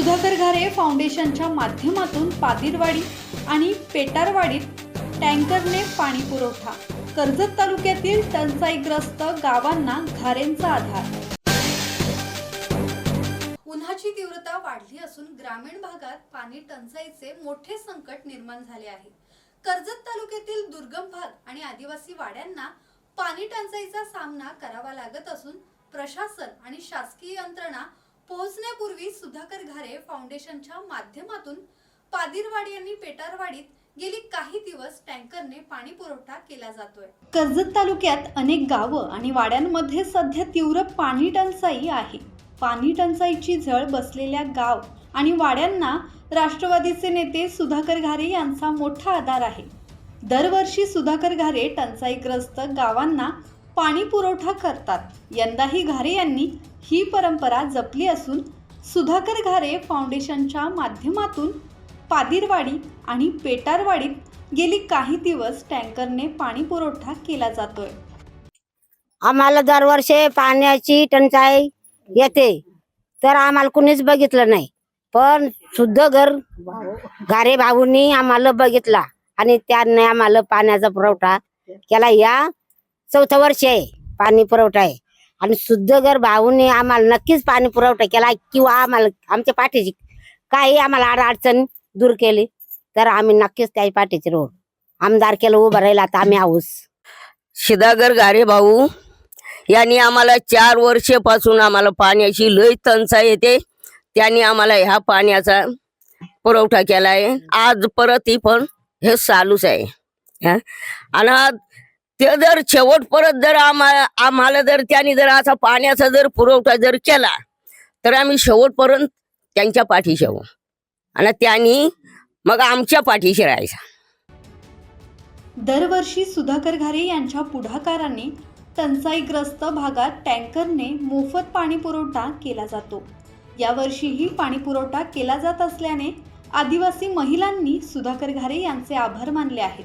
सुधाकर घारे फाउंडेशनच्या माध्यमातून पादिरवाडी आणि पेटारवाडीत टँकरने पाणी पुरवठा. कर्जत तालुक्यातील टंचाईग्रस्त गावांना घारेंचा आधार. उन्हाची तीव्रता वाढली असून ग्रामीण भागात पाणी टंचाईचे मोठे संकट निर्माण झाले आहे. कर्जत तालुक्यातील दुर्गम भाग आणि आदिवासी वाड्यांना पाणी टंचाईचा सामना करावा लागत असून प्रशासन आणि शासकीय यंत्रणा पोहोचण्यापूर्वी सुधाकर घारे फाउंडेशनच्या माध्यमातून पादिरवाडी आणि पेटारवाडीत गेली काही दिवस टँकरने पाणी पुरवठा केला जातोय. कर्जत तालुक्यात अनेक गावं आणि वाड्यांमध्ये सध्या तीव्र पाणी टंचाई आहे. पाणी टंचाईची झळ बसलेल्या गाव आणि वाड्यांना राष्ट्रवादीचे नेते सुधाकर घारे यांचा मोठा आधार आहे. दरवर्षी सुधाकर घारे टंचाईग्रस्त गावांना पाणी पुरवठा करतात. यंदाही घारे यांनी ही परंपरा जपली असून सुधाकर घारे फाउंडेशनच्या माध्यमातून पादिरवाडी आणि पेटारवाडीत गेली काही दिवस टँकरने पाणी पुरवठा केला जातोय. आम्हाला दरवर्षी पाण्याची टंचाई येते. तर आम्हाला कुणीच बघितलं नाही. पण शुद्ध घर घारे भाऊंनी आम्हाला बघितला आणि त्यांनी आम्हाला पाण्याचा पुरवठा केला. या चौथं वर्ष आहे पाणी पुरवठा आहे. आणि शुद्ध घर भाऊने आम्हाला नक्कीच पाणी पुरवठा केला किंवा आम्हाला आमच्या पाठीची काही आम्हाला अडचण दूर केली तर आम्ही नक्कीच त्याही पाठीची रोड आमदार केलं उभं राहील आता आम्ही आहोस शिदागर गारे भाऊ यांनी आम्हाला चार वर्षापासून आम्हाला पाण्याची लय तंचा येते. त्यांनी आम्हाला ह्या पाण्याचा पुरवठा केला आहे आज परत ही पण हे चालूच आहे. आणि ते जर शेवट परत जर आम्हाला आम्हाला जर त्यांनी जर असा पाण्याचा जर पुरवठा जर केला तर आम्ही शेवटपर्यंत त्यांच्या पाठीशी आहो आणि त्यांनी मग आमच्या पाठीशी राहायचा. दरवर्षी सुधाकर घारे यांच्या पुढाकाराने टंचाईग्रस्त भागात टँकरने मोफत पाणी पुरवठा केला जातो. यावर्षीही पाणी पुरवठा केला जात असल्याने आदिवासी महिलांनी सुधाकर घारे यांचे आभार मानले आहेत.